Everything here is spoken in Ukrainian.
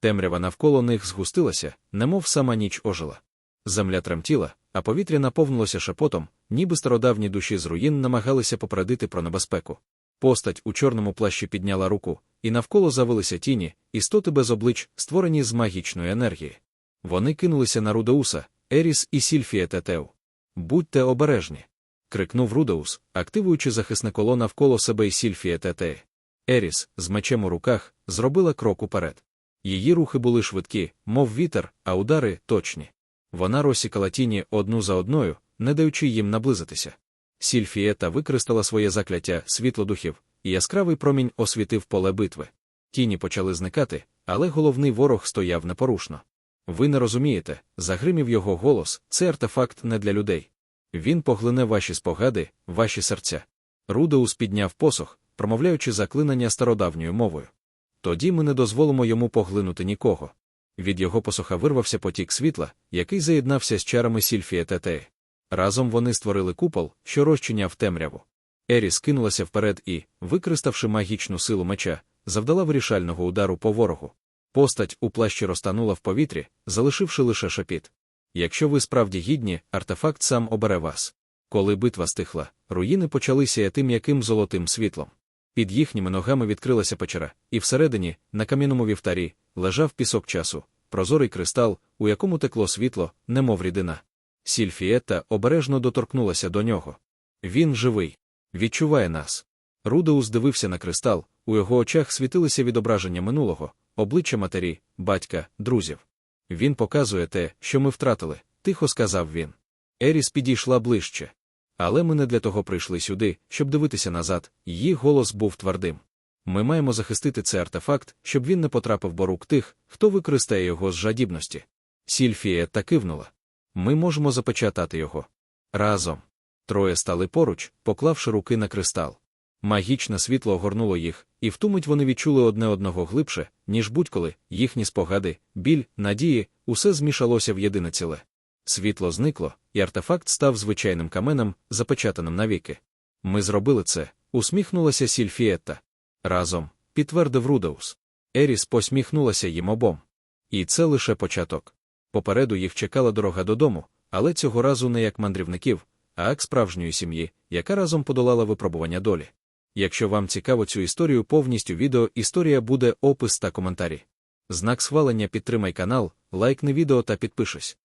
Темрява навколо них згустилася, немов сама ніч ожила. Земля тремтіла, а повітря наповнилося шепотом, ніби стародавні душі з руїн намагалися попередити про небезпеку. Постать у чорному плащі підняла руку, і навколо завилися тіні, істоти без облич, створені з магічної енергії. Вони кинулися на Рудеуса, Еріс і Сільфія Тетеу. Будьте обережні. крикнув Рудеус, активуючи захисне коло навколо себе і Сільфія Тетеї. Еріс, з мечем у руках, зробила крок уперед. Її рухи були швидкі, мов вітер, а удари точні. Вона розсікала тіні одну за одною, не даючи їм наблизитися. Сільфієта використала своє закляття світлодухів, і яскравий промінь освітив поле битви. Тіні почали зникати, але головний ворог стояв непорушно. Ви не розумієте, загримів його голос, це артефакт не для людей. Він поглине ваші спогади, ваші серця. Рудеус підняв посох, промовляючи заклинання стародавньою мовою. Тоді ми не дозволимо йому поглинути нікого. Від його посоха вирвався потік світла, який заєднався з чарами Сільфія Тетеї. Разом вони створили купол, що розчиняв темряву. Еріс кинулася вперед і, використавши магічну силу меча, завдала вирішального удару по ворогу. Постать у плащі розтанула в повітрі, залишивши лише шепіт. Якщо ви справді гідні, артефакт сам обере вас. Коли битва стихла, руїни почали сяяти м'яким золотим світлом. Під їхніми ногами відкрилася печера, і всередині, на кам'яному вівтарі, лежав пісок часу, прозорий кристал, у якому текло світло, немов рідина. Сільфієта обережно доторкнулася до нього. Він живий, відчуває нас. Рудеус дивився на кристал, у його очах світилися відображення минулого, обличчя матері, батька, друзів. Він показує те, що ми втратили, тихо сказав він. Еріс підійшла ближче. Але ми не для того прийшли сюди, щоб дивитися назад, її голос був твердим. Ми маємо захистити цей артефакт, щоб він не потрапив до рук тих, хто використає його з жадібності. Сільфія та кивнула. Ми можемо запечатати його. Разом. Троє стали поруч, поклавши руки на кристал. Магічне світло огорнуло їх, і в ту мить вони відчули одне одного глибше, ніж будь-коли, їхні спогади, біль, надії, усе змішалося в єдине ціле. Світло зникло, і артефакт став звичайним каменем, запечатаним навіки. Ми зробили це, усміхнулася Сільфієтта. Разом, підтвердив Рудеус. Еріс посміхнулася їм обом. І це лише початок. Попереду їх чекала дорога додому, але цього разу не як мандрівників, а як справжньої сім'ї, яка разом подолала випробування долі. Якщо вам цікаво цю історію повністю відео, історія буде опис та коментарі. Знак схвалення підтримай канал, лайкни відео та підпишись.